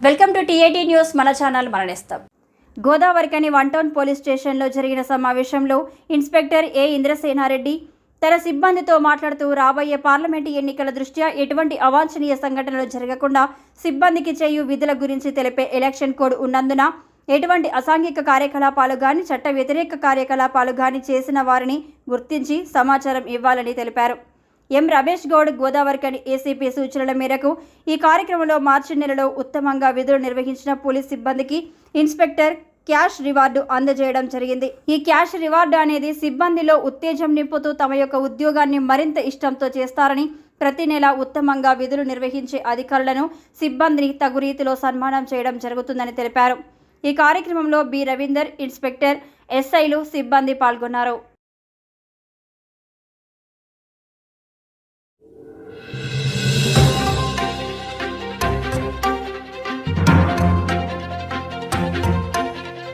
Welcome to TAT news మన channel మరణిస్తాం. Godavarikhani one town police స్టేషన్లో జరిగిన సమావేశంలో ఇన్స్పెక్టర్ ఏ ఇంద్రసేనారెడ్డి తన సిబ్బందితో మాట్లాడుతూ రాబోయే పార్లమెంటు ఎన్నికల దృష్ట్యా ఎటువంటి అవాంఛనీయ సంఘటనలు జరగకుండా సిబ్బందికి చేయు విధుల గురించి తెలిపే ఎలక్షన్ కోడ్ ఉన్నందున ఎటువంటి అసాంఘిక కార్యకలాపాలు కానీ చట్ట వ్యతిరేక కార్యకలాపాలు కానీ చేసిన వారిని గుర్తించి సమాచారం ఇవ్వాలని తెలిపారు. ఎం రమేష్ గౌడ్ గోదావరికని ఏసీపీ సూచనల మేరకు ఈ కార్యక్రమంలో మార్చి నెలలో ఉత్తమంగా విధులు నిర్వహించిన పోలీస్ సిబ్బందికి ఇన్స్పెక్టర్ క్యాష్ రివార్డు అందజేయడం జరిగింది. ఈ క్యాష్ రివార్డు అనేది సిబ్బందిలో ఉత్తేజం నింపుతూ తమ యొక్క ఉద్యోగాన్ని మరింత ఇష్టంతో చేస్తారని ప్రతి నెల ఉత్తమంగా విధులు నిర్వహించే అధికారులను సిబ్బందిని తగు రీతిలో సన్మానం చేయడం జరుగుతుందని తెలిపారు. ఈ కార్యక్రమంలో బి రవీందర్ ఇన్స్పెక్టర్ ఎస్ఐలు సిబ్బంది పాల్గొన్నారు.